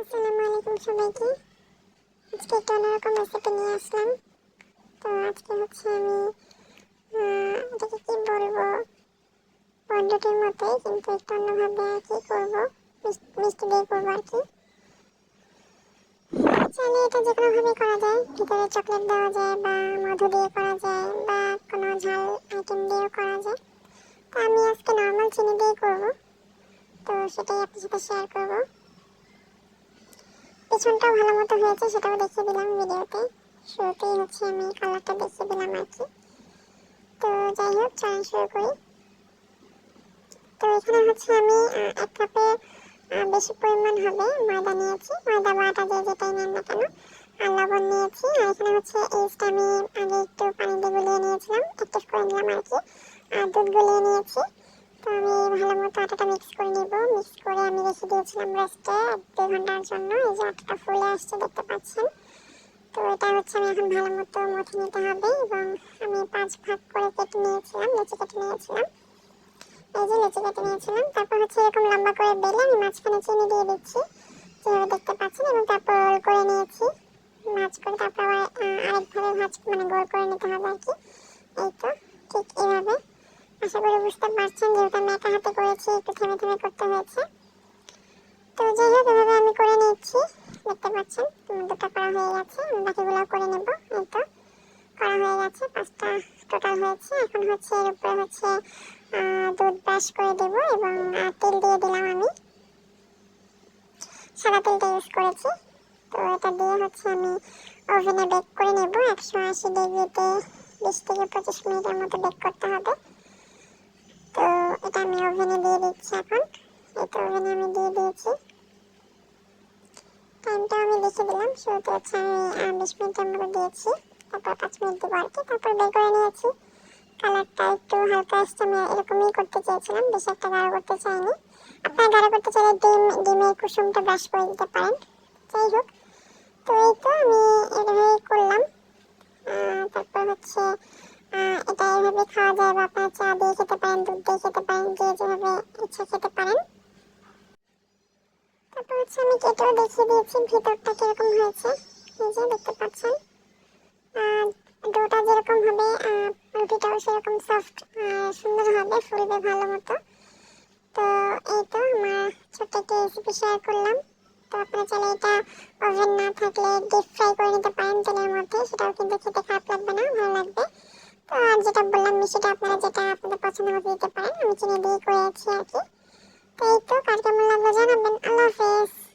আসসালামু আলাইকুম সবাইকে। আজকে একটা অন্যরকম রেসিপি নিয়ে আসলাম। তো আজকে হচ্ছে আমি এটাকে কি বলব? পদ্ধতির মতোই, কিন্তু একটু অন্যভাবে আর কি করব। মিষ্টি দিয়ে করব আর কি। চাইলে এটা যে কোনোভাবেই করা যায়। ভিতরে চকলেট দেওয়া যায় বা মধু দিয়ে করা যায় বা কোনো ঝাল আইটেম দিয়েও করা যায়। তো আমি আজকে নর্মাল চিনি দিয়ে করব। তো সেটাই আপনার সাথে শেয়ার করব। পেছনটাও ভালো মতো হয়েছে সেটাও দেখিয়ে দিলাম ভিডিওতে। শুরুতেই হচ্ছে আমি কালারটা দেখিয়ে দিলাম আর কি। তো যাই হোক চয়ন শুরু করি। তো এখানে হচ্ছে আমি এক কাপে বেশি পরিমাণ হবে ময়দা নিয়েছি। ময়দা বা আটা যে যেটাই নেন না কেন, আর লবণ নিয়েছি। আর এখানে হচ্ছে এইসটা আমি আগে একটু পানি দিয়ে গুলিয়ে নিয়েছিলাম অ্যাক্টিভ করে নিলাম আর কি। আর দুধ গুলিয়ে নিয়েছি। তো আমি মতো আটাটা মিক্স করে নিব। মিক্স করে আমি রেখে দিয়েছিলাম রেস্টে দুই ঘণ্টার জন্য। এই যে আটাটা ফুলে আসছে, দেখতে পাচ্ছেন? তো এটা হচ্ছে আমি এখন ভালো মতো মথে নিতে হবে এবং আমি পাঁচ ভাগ করে কেটে নিয়েছিলাম, লেচি কেটে নিয়েছিলাম। এই যে লেচি কেটে নিয়েছিলাম। তারপর হচ্ছে এরকম লম্বা করে বেলে আমি মাঝখানে চিনি দিয়ে দিচ্ছি। যেভাবে দেখতে পাচ্ছেন, এবং তারপর রোল করে নিয়েছি। ভাজ করে তারপর আবার আরেকভাবে ভাজ মানে গোল করে নিতে হবে আর কি। এই তো, ঠিক এইভাবে আশা করি বুঝতে পারছেন যেহেতু আমি একা হাতে করেছি, একটু থেমে থেমে করতে হয়েছে। তো যাই হোক, এভাবে আমি করে নিচ্ছি, দেখতে পাচ্ছেন? দুটো করা হয়ে গেছে, আমি বাকিগুলো করে নেব, এই তো। করা হয়ে গেছে, পাঁচটা টোটাল হয়েছে। এখন হচ্ছে এর উপরে হচ্ছে দুধ ব্রাশ করে দেব এবং তেল দিয়ে দিলাম আমি। সাদা তেলটা ইউজ করেছি। তো এটা দিয়ে হচ্ছে আমি ওভেনে বেক করে নেব। একশো আশি ডিগ্রিতে বিশ থেকে পঁচিশ মিনিটের মতো বেক করতে হবে। এটা আমি ওভেনে দিয়ে দিচ্ছি এখন। তো ওভেনে আমি দিয়ে দিয়েছি। টাইমটা আমি লিখে দিলাম। শুরুতে হচ্ছে আমি বিশ মিনিটের মতো দিয়েছি। তারপর পাঁচ মিনিট দেবো আর কি। তারপর বের করে নিয়েছি। কালারটা একটু হালকা এসছে আমি এরকমই করতে চেয়েছিলাম। বেশি একটা গাঢ় করতে চাইনি। আপনারা গাঢ় করতে চাইলে ডিম, ডিমের কুসুমটা ব্রাশ করে দিতে পারেন। যাই হোক। তো এই তো আমি এভাবেই করলাম। তারপর হচ্ছে এভাবে খাওয়া যায় বা আপনারা চা দিয়ে খেতে পারেন, দুধ দিয়ে খেতে পারেন, যে যেভাবে ইচ্ছা খেতে পারেন। তারপর হচ্ছে আমি কেটেও দেখিয়ে দিয়েছি, ভিতরটা কীরকম হয়েছে। এই যে দেখতে পাচ্ছেন। ডোটা যেরকম হবে রুটিটাও সেরকম সফট সুন্দর হবে, ফুলবে ভালো মতো। তো এই তো আমার ছোট্ট একটি রেসিপি শেয়ার করলাম। তো আপনারা চাইলে এটা ওভেন না থাকলে ডিপ ফ্রাই করে নিতে পারেন তেলের মধ্যে, সেটাও কিন্তু খেতে খারাপ লাগবে না, ভালো লাগবে। তো আর যেটা বললাম সেটা আপনারা যেটা আপনাদের পছন্দ মতো দিতে পারেন, আমি দিয়ে আর কি। তো এই তো লাগল জানাবেন। আল্লাহ হাফেজ।